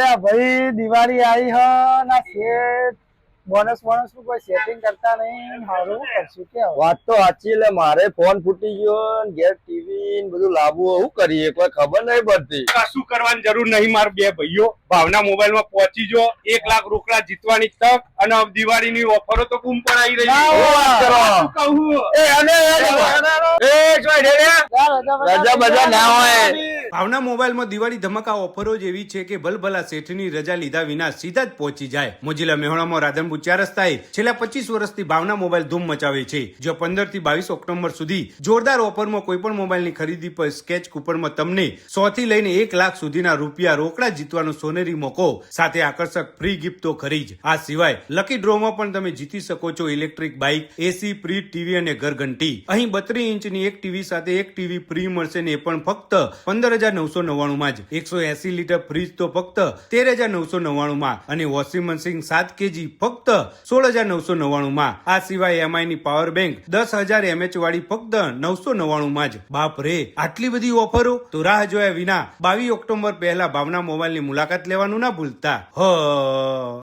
અરે ભાઈ દિવાળી આવી હ ના શેઠ બોનસ બોનસનું કોઈ સેટિંગ કરતા નહીં હારું કરશું કે વાત તો સાચી એટલે મારે ફોન ફૂટી ગયો ને ઘેર ટીવી ને બધું લાવવું હું કરીએ કોઈ ખબર નહીં પડતી. કશું કરવાની જરૂર નહીં માર બે ભાઈઓ. ભાવના મોબાઈલમાં પહોંચી જો એક લાખ રોકડા જીતવાની તક અને દિવાળી ની ઓફરો તો બૂમ આવી રહી છે. રજા બજા ના હોય. ભાવના મોબાઈલમાં દિવાળી ધમાકા ઓફરો એવી છે કે ભલભલા શેઠની રજા લીધા વિના સીધા જ પહોંચી જાય. મોજીલા મેહોણામાં રાધનપુર ચાર રસ્તાએ છેલ્લા પચીસ વર્ષથી ભાવના મોબાઈલ ધૂમ મચાવે છે. જો પંદરથી બાવીસ ઓક્ટોબર સુધી જોરદાર ઓફરમાં કોઈ પણ મોબાઈલની ખરીદી પર સ્કેચ કૂપનમાં તમને સો થી લઈને એક લાખ સુધીના રૂપિયા રોકડા જીતવાનો સોનેરી મોકો, સાથે આકર્ષક ફ્રી ગિફ્ટ તો ખરી જ. આ સિવાય લકી ડ્રોમાં પણ તમે જીતી શકો છો electric bike AC free TV અને ઘરઘંટી. અહીં બત્રીસ ઇંચની એક ટીવી સાથે એક ટીવી ફ્રી મળશે ને એ પણ ફક્ત પંદર હજાર નવસો નવ્વાણું માં જ એકસો એસી લીટર ફ્રીજ તો ફક્ત તેર હજાર નવસો નવ્વાણું માં અને વોશિંગ મશીન સાત કેજી ફક્ત સોળ હજાર નવસો નવ્વાણું માં આ સિવાય એમઆઈ ની પાવર બેંક દસ હજાર એમએચ વાળી ફક્ત નવસો નવ્વાણું માં જ. બાપ રે આટલી બધી ઓફરો? તો રાહ જોયા વિના બાવીસ ઓક્ટોબર પહેલા ભાવના મોબાઈલની મુલાકાત લેવાનું ના ભૂલતા. હ.